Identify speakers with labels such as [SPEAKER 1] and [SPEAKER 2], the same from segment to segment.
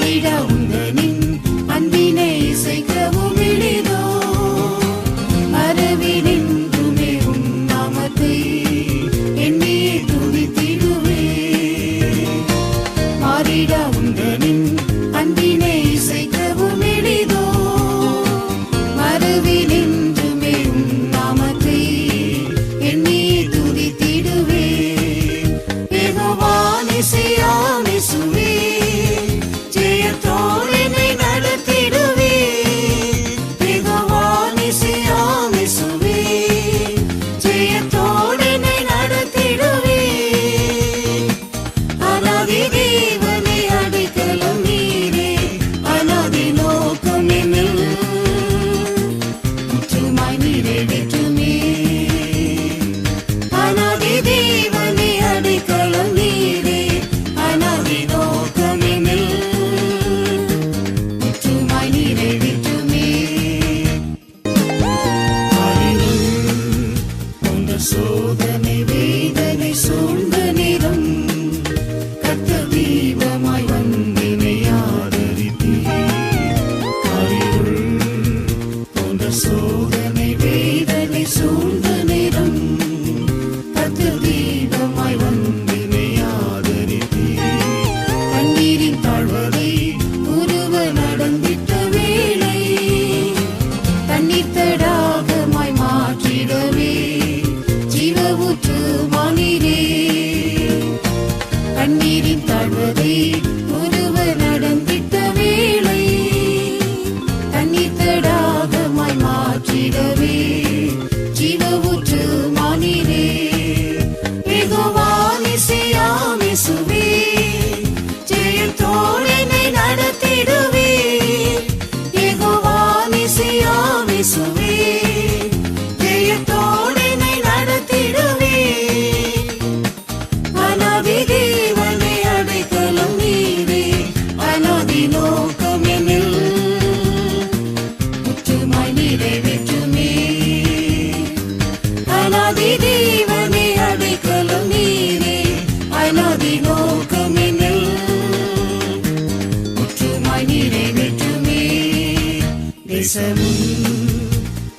[SPEAKER 1] 你的 đâu? செய்தி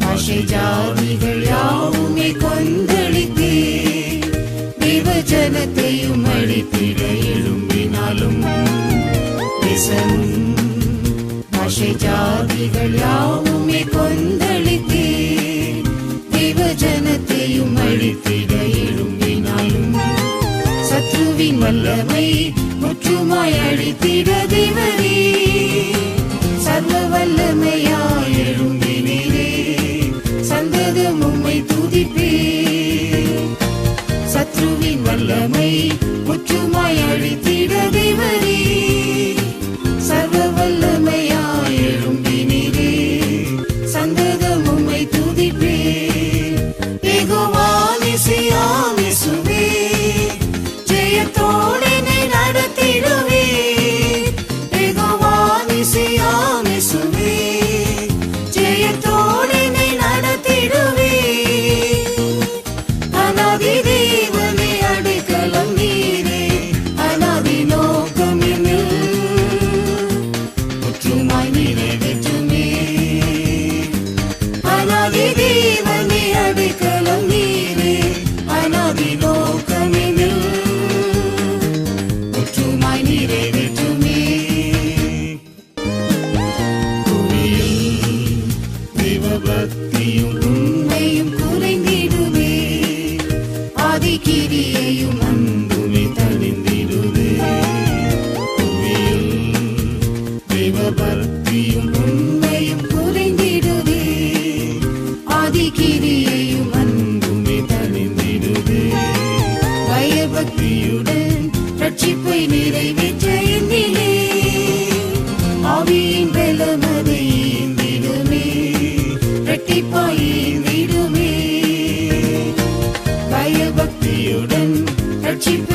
[SPEAKER 1] ஆசை ஜாதிகள் யாவுமே கொந்தளித்தே தேவஜனத்தையும் அழித்திட எழும்பினாலும் விசனும் ஆசை ஜாதிகள் யாவுமே கொந்தளித்தே தேவஜனத்தையும் அழித்திட எழும்பினாலும் சத்ருவின் வல்லமை முற்றுமாய் அழித்திட தேவரே சர்வ வல்லமையா புற்றுமாய் அழித்திட தேவரே vive. cheap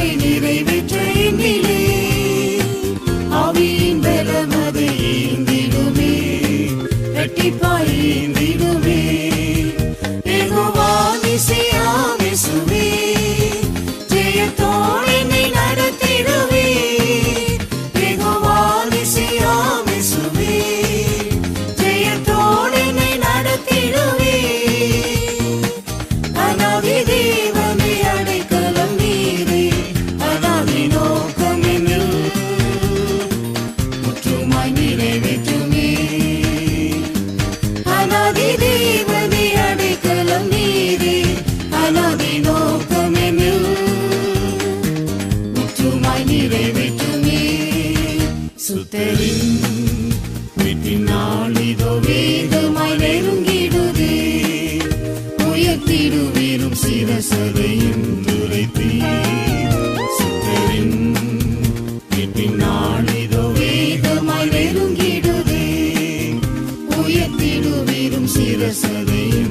[SPEAKER 1] சிடுவீரும் சிரசதையும் துரைத்தீ சித்தரின் பின்னாளிதோ வேகமாய் நெருங்கிடுவே உயர்த்திடுவீரும் சிரசதையும்